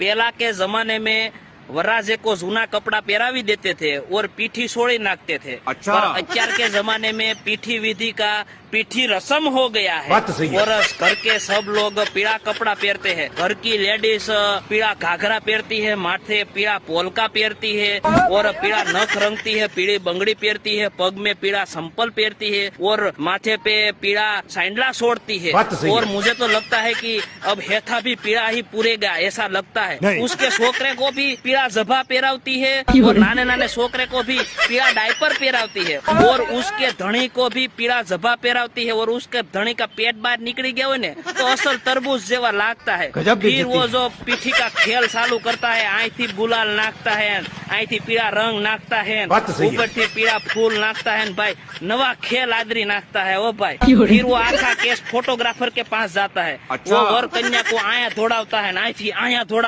पहला के जमाने में वराजे को जूना कपड़ा पहरावी देते थे और पीठी सोड़ी नाकते थे अच्छा। पर अचार के जमाने में पीठी विधि का पीठी रसम हो गया है। बात सही। और घर के सब लोग पीला कपड़ा पहनते हैं। घर की लेडीज़ पीला घाघरा पहनती है माथे पीला पोलका पहनती है और पीला नख रंगती है पीली बंगड़ी पहनती है पग में पीला संपल पहनती है और माथे पे पीला सैंडला छोड़ती है। बात सही और है। मुझे तो लगता है कि अब हेथा भी पीला ही पूरेगा ऐसा लगता है। उसके छोकरे को भी पीला जभा पहरावती है और नाने नाने छोकरे को भी पीला डायपर पहरावती है। और उसके धनी को भी पीला जभा पहरावती है और उसके धणी का पेट बाहर निकली गया हो ने तो असल तरबूज जेवा लागता है। फिर वो जो पीठी का खेल चालू करता है आई थी गुलाल नाखता है आई थी पीला रंग नाखता है। ऊपर थी पीला फूल नाखता है भाई नवा खेल आदरी नाखता है वो भाई। फिर वो आखा केस फोटोग्राफर के पास जाता है। अच्छा। वो और कन्या को आया दौड़ावता है आई थी आया दौड़ा